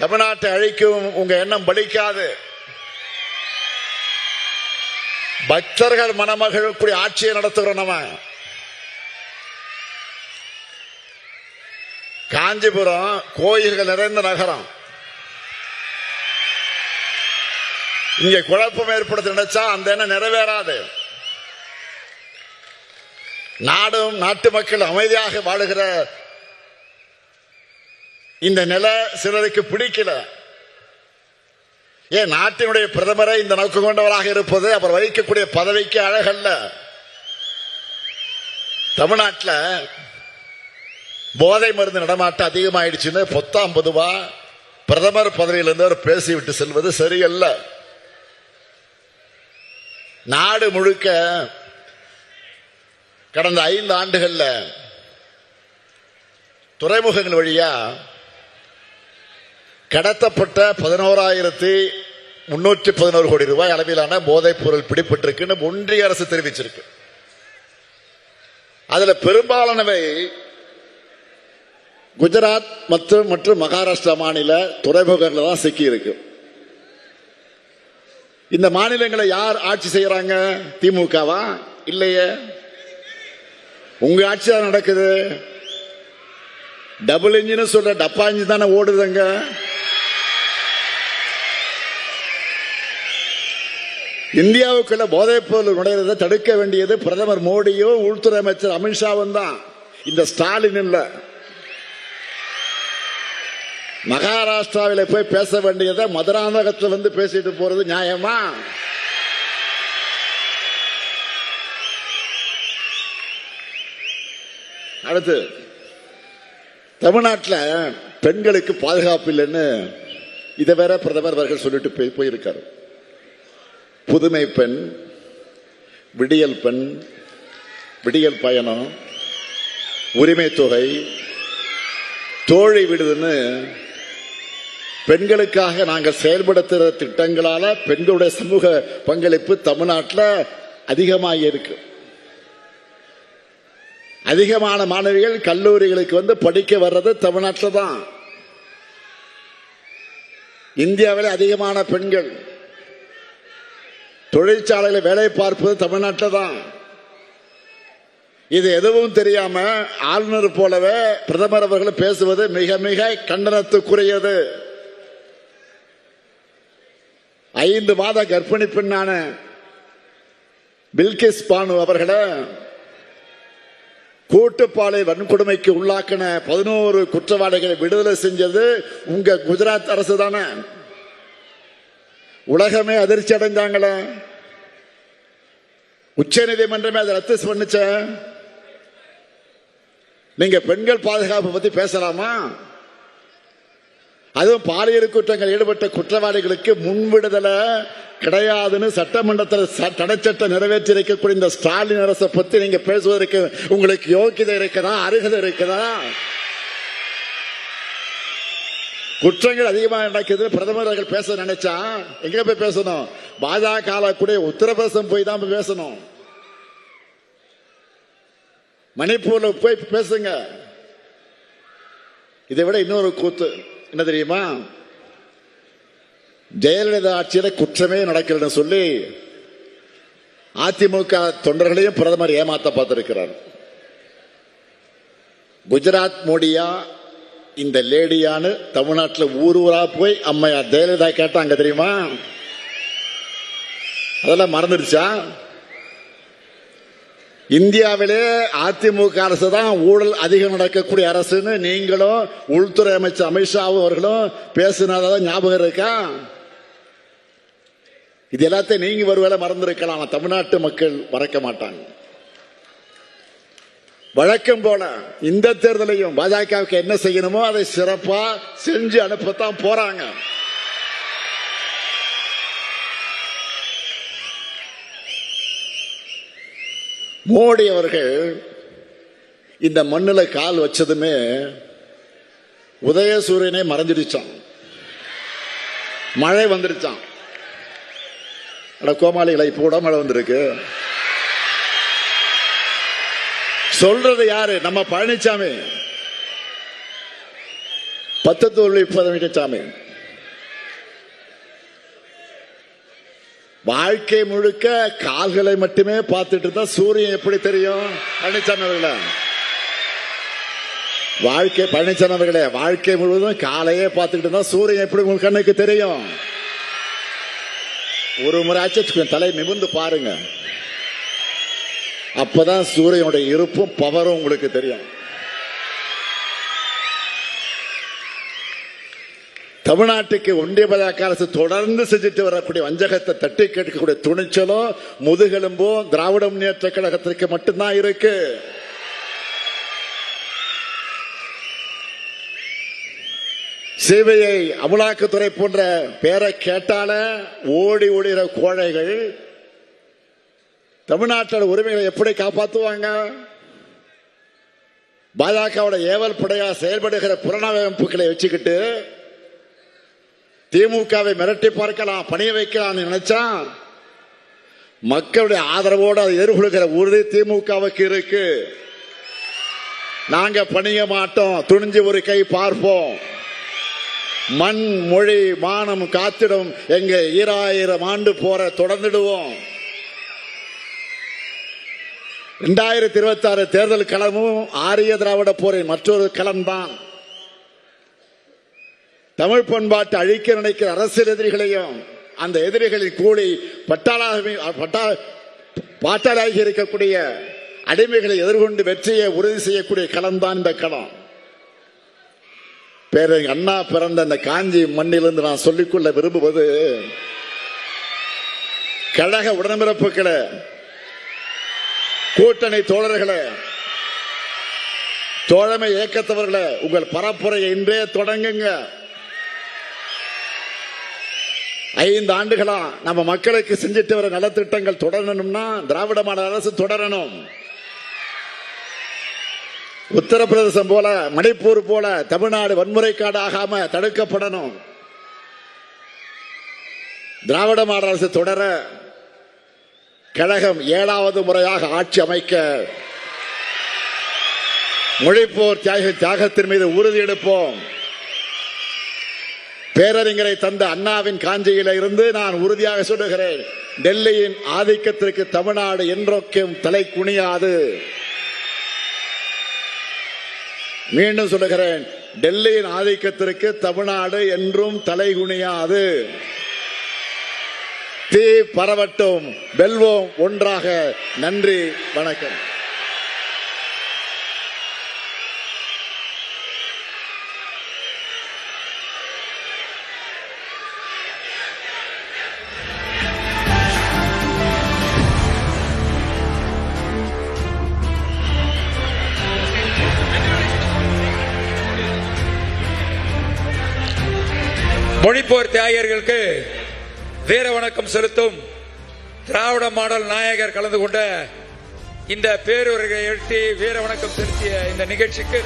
தமிழ்நாட்டை அழிக்கும் உங்க எண்ணம் பலிக்காது. பக்தர்கள் மணமகள் ஆட்சியை நடத்துகிறோம் நம்ம. காஞ்சிபுரம் கோயில்கள் நிறைந்த நகரம். இங்க குழப்பம் ஏற்படுத்த நினைச்சா அந்த எண்ணம் நிறைவேறாது. நாடும் நாட்டு மக்கள் அமைதியாக வாழுகிற இந்த நிலை சிலருக்கு பிடிக்கல. ஏன் நாட்டினுடைய பிரதமரை இந்த நோக்கம் கொண்டவராக இருப்பது? அவர் வகிக்கக்கூடிய பதவிக்கு அழகல்ல. தமிழ்நாட்டில் போதை மருந்து நடமாட்டம் அதிகமாயிடுச்சுன்னு பொத்தாம் பொதுவா பிரதமர் பதவியிலிருந்து அவர் பேசிவிட்டு செல்வது சரியல்ல. நாடு முழுக்க கடந்த ஐந்து ஆண்டுகள்ல துறைமுகங்கள் வழியா கடத்தப்பட்ட பதினோராயிரத்தி முன்னூற்றி பதினோரு கோடி ரூபாய் அளவிலான போதைப் பொருள் பிடிபட்டிருக்குன்னு ஒன்றிய அரசு தெரிவிச்சிருக்கு. அதுல பெரும்பாலானவை குஜராத் மற்றும் மற்றும் மகாராஷ்டிரா மாநில துறைமுகங்கள் தான் சிக்கி இருக்கு இந்த மாநிலங்களை யார் ஆட்சி செய்யறாங்க? திமுகவா? இல்லையே. உங்க ஆட்சி தான் நடக்குது. டபுள் இன்ஜின் சொல்ற டப்பா இன்ஜின் தானே ஓடுதுங்க. இந்தியாவுக்குள்ள போதைப் பொருள் நுழையிறதை தடுக்க வேண்டியது பிரதமர் மோடியோ உள்துறை அமைச்சர் அமித்ஷாவும் தான். இந்த ஸ்டாலின் இல்ல. மகாராஷ்டிராவில் போய் பேச வேண்டியதை மதுராந்தகத்தில் வந்து பேசிட்டு போறது நியாயமா? அடுத்து தமிழ்நாட்டில் பெண்களுக்கு பாதுகாப்பு இல்லைன்னு இதை வேற பிரதமர் அவர்கள் சொல்லிட்டு போய் போயிருக்காரு. புதுமை பெண் விடியல் பெண் விடியல் பயணம் உரிமை தொகை தோழி விடுதுன்னு பெண்களுக்காக நாங்கள் செயல்படுத்துகிற திட்டங்களால பெண்களுடைய சமூக பங்களிப்பு தமிழ்நாட்டில் அதிகமாக இருக்கு. அதிகமான மாணவிகள் கல்லூரிகளுக்கு வந்து படிக்க வர்றது தமிழ்நாட்டில் தான் இந்தியாவில் அதிகமான பெண்கள். தொழிற்சாலையில் வேலை பார்ப்பது தமிழ்நாட்டில் தான் இது எதுவும் தெரியாம ஆளுநர் போலவே பிரதமர் அவர்கள் பேசுவது மிக மிக கண்டனத்துக்குரியது. ஐந்து மாத கர்ப்பிணி பெண்ணான பில்கிஸ் பானு அவர்களை கூட்டுப்பாலை வன்கொடுமைக்கு உள்ளாக்கின பதினோரு குற்றவாளிகளை விடுதலை செஞ்சது உங்க குஜராத் அரசு தானே உலகமே அதிர்ச்சி அடைஞ்சாங்களே? உச்ச நீதிமன்றமே அதை ரத்து பண்ணுச்ச? நீங்க பெண்கள் பாதுகாப்பு பத்தி பேசலாமா? அதுவும் பாலியல் குற்றங்கள் ஈடுபட்ட குற்றவாளிகளுக்கு முன்விடுதலை கிடையாதுன்னு சட்டமன்றத்தில் ச- தடைச்சட்டம் நிறைவேற்றி இருக்கக்கூடிய இந்த ஸ்டாலின் அரசை பத்தி நீங்க பேசுவதற்கு உங்களுக்கு யோக்கியதை இருக்குதா அருகதை இருக்குதா குற்றங்கள் அதிகமாக நடக்குது பிரதமர் அவர்கள் பேச நினைச்சா எங்க போய் பேசணும்? பாஜக கூட உத்தரப்பிரதேசம் போய் தான் போய் பேசணும். மணிப்பூர்ல போய் பேசுங்க. இதை விட இன்னொரு கூத்து என்ன தெரியுமா? ஜெயலலிதா ஆட்சியில குற்றமே நடக்கலன்னு சொல்லி அதிமுக தொண்டர்களையும் பிரதமர் ஏமாத்த பார்த்திருக்கிறார். குஜராத் மோடியா இந்த லேடியானு தமிழ்நாட்டில் ஊர் ஊரா போய் அம்மையார் ஜெயலலிதா கேட்டாங்க தெரியுமா? அதெல்லாம் மறந்துடுச்சா? இந்தியாவிலே அதிமுக அரசு தான் ஊழல் அதிகம் நடக்கக்கூடிய அரசுன்னு நீங்களும் உள்துறை அமைச்சர் அமித்ஷாவும் அவர்களும் பேசினதான் ஞாபகம் இருக்கா? இது எல்லாத்தையும் நீங்க ஒருவேளை மறந்திருக்கலாம். தமிழ்நாட்டு மக்கள் மறக்க மாட்டாங்க. வழக்கம் போல இந்த தேர்தலையும் பாஜகவுக்கு என்ன செய்யணுமோ அதை சிறப்பா செஞ்சு அனுப்பத்தான் போறாங்க. மோடி அவர்கள் இந்த மண்ணில் கால் வச்சதுமே உதயசூரியனே மறைஞ்சிடுச்சான் மழை வந்துடுச்சான் கோமாளிகளை இப்போ கூட மழை வந்திருக்கு. சொல்றது யாரு? நம்ம பழனிசாமி பத்து தோல்வி பழனிசாமி வாழ்க்கை முழுக்க கால்களை மட்டுமே பார்த்துட்டு இருந்தா சூரியன் எப்படி தெரியும்? பழனிசாமி அவர்கள. வாழ்க்கை பழனிசாமி வாழ்க்கை முழுவதும் காலையே பார்த்துக்கிட்டு இருந்தா சூரியன் எப்படி உங்களுக்கு கண்ணுக்கு தெரியும்? ஒரு முறை ஆச்சு தலை நிமிர்ந்து பாருங்க. அப்பதான் சூரியனுடைய இருப்பும் பவரும் உங்களுக்கு தெரியும். தமிழ்நாட்டுக்கு ஒன்றிய பாஜக அரசு தொடர்ந்து செஞ்சுட்டு வரக்கூடிய வஞ்சகத்தை தட்டி கேட்கக்கூடிய துணிச்சலும் முதுகெலும்பும் திராவிட முன்னேற்ற கழகத்திற்கு மட்டும்தான் இருக்கு. சிபிஐ அமலாக்கத்துறை போன்ற பேரை கேட்டால ஓடி ஓடுகிற கோழைகள் தமிழ்நாட்டோட உரிமைகளை எப்படி காப்பாற்றுவாங்க பாஜகவோட ஏவல் படையா செயல்படுகிற புலனமைப்புகளை வச்சுக்கிட்டு திமுகவை மிரட்டி பார்க்கலாம் பணிய வைக்கலாம் நினைச்சா மக்களுடைய ஆதரவோடு அதை எதிர்கொள்கிற உறுதி திமுகவுக்கு இருக்கு. நாங்க பணிய மாட்டோம் துணிஞ்சு ஒரு கை பார்ப்போம். மண் மொழி மானம் காத்திடும் எங்க ஈராயிரம் ஆண்டு போற தொடர்ந்துடுவோம். இரண்டாயிரத்தி இருபத்தி ஆறு தேர்தல் களமும் ஆரிய திராவிட போரின் மற்றொரு களம்தான். தமிழ் பண்பாட்டை அழிக்க நினைக்கிற அரசியல் எதிரிகளையும் அந்த எதிரிகளின் கூலி பட்டாளாக பட்டா பாட்டாளாகி இருக்கக்கூடிய அடிமைகளை எதிர்கொண்டு வெற்றியை உறுதி செய்யக்கூடிய களம்தான் இந்த களம். பேரறிஞர் அண்ணா பிறந்த அந்த காஞ்சி மண்ணிலிருந்து நான் சொல்லிக்கொள்ள விரும்புவது கழக உடன்பிறப்புகளை கூட்டணி தோழர்களே தோழமை இயக்கத்தவர்களே உங்கள் பரப்புரையை இன்றே தொடங்குங்க. ஐந்து ஆண்டுகளா நம்ம மக்களுக்கு செஞ்சுட்டு வர நலத்திட்டங்கள் தொடரணும்னா திராவிட மாடல் அரசு தொடரணும். உத்தரப்பிரதேசம் போல மணிப்பூர் போல தமிழ்நாடு வன்முறை காடு ஆகாம தடுக்கப்படணும். திராவிட மாடல் அரசு தொடர கழகம் ஏழாவது முறையாக ஆட்சி அமைக்க மொழிப்போர் தியாக தியாகத்தின் மீது உறுதி எடுப்போம். பேரறிஞரை தந்த அண்ணாவின் காஞ்சியில இருந்து நான் உறுதியாக சொல்லுகிறேன் டெல்லியின் ஆதிக்கத்திற்கு தமிழ்நாடு என்றொக்கும் தலை குனியாது. மீண்டும் சொல்லுகிறேன் டெல்லியின் ஆதிக்கத்திற்கு தமிழ்நாடு என்றும் தலை குனியாது. தீ பரவட்டும். வெல்வோம். ஒன்றாக நன்றி வணக்கம். மொழிப்போர் தியாகிகளுக்கு வீர வணக்கம் செலுத்தும் திராவிட மாடல் நாயகர் கலந்து கொண்ட இந்த பேரூரை எட்டி வீர வணக்கம் செலுத்திய இந்த நிகழ்ச்சிக்கு